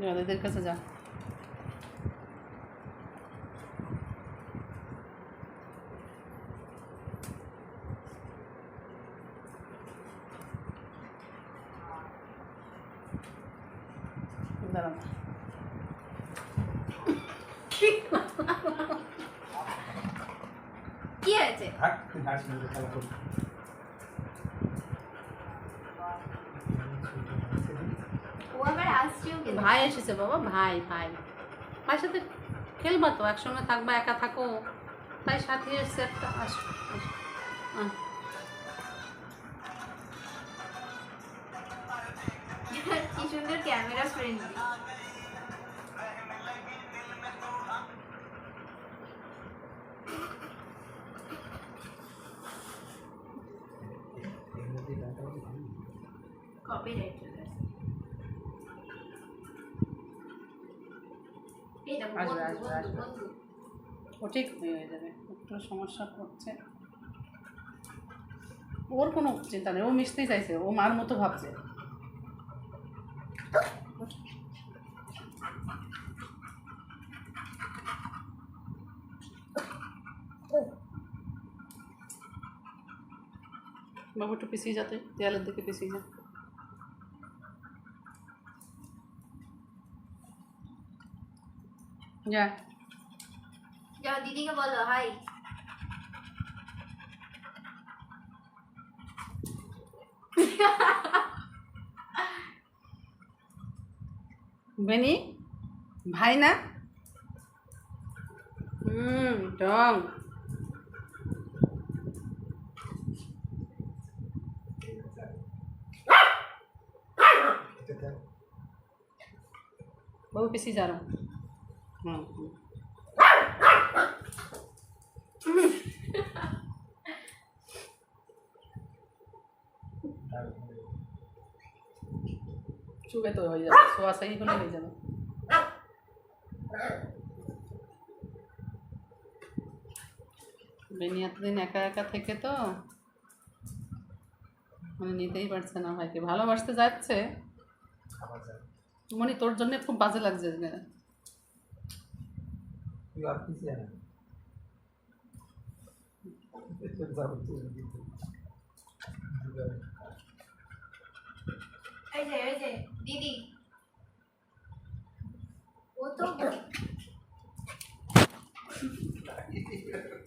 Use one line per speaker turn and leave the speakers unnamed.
যা দিদির কাছে যা দাঁড়াও
কি হয়েছে? কেন?
ভাই এসেছে বাবা ভাই ভাই। ভাইয়ের সাথে খেলবা তো একসঙ্গে থাকবা একা থাকো। তাই সাথে এসছে একটা আসো আসো।
কি সুন্দর ক্যামেরা ফ্রেন্ডলি কপিরাইট চলে
হয়ে যাবে একটু সমস্যা ওর কোনো চিন্তা নেই ও মিশতেই চাইছে ও মার মতো ভাবছে। বাবু একটু পিছিয়ে যাতে দেয়ালের দিকে পিছিয়ে যা।
जा
जा दीदी को बोलो हाय
भाई ना
हम्म टॉम बहुत पीसी जा रहा
हूँ
চুবে তো হয়ে যাবে শোয়াশাই হলে হয়ে যাবে। বেনি এতদিন একা একা থেকে তো মানে নিতেই পারছে না ভাইকে। ভালোবাসতে যাচ্ছে। মনি তোর জন্য খুব বাজে লাগছে 你
要闭眼。这这这这这这这
个。哎姐，哎姐，李玲，我走不。嘿嘿嘿。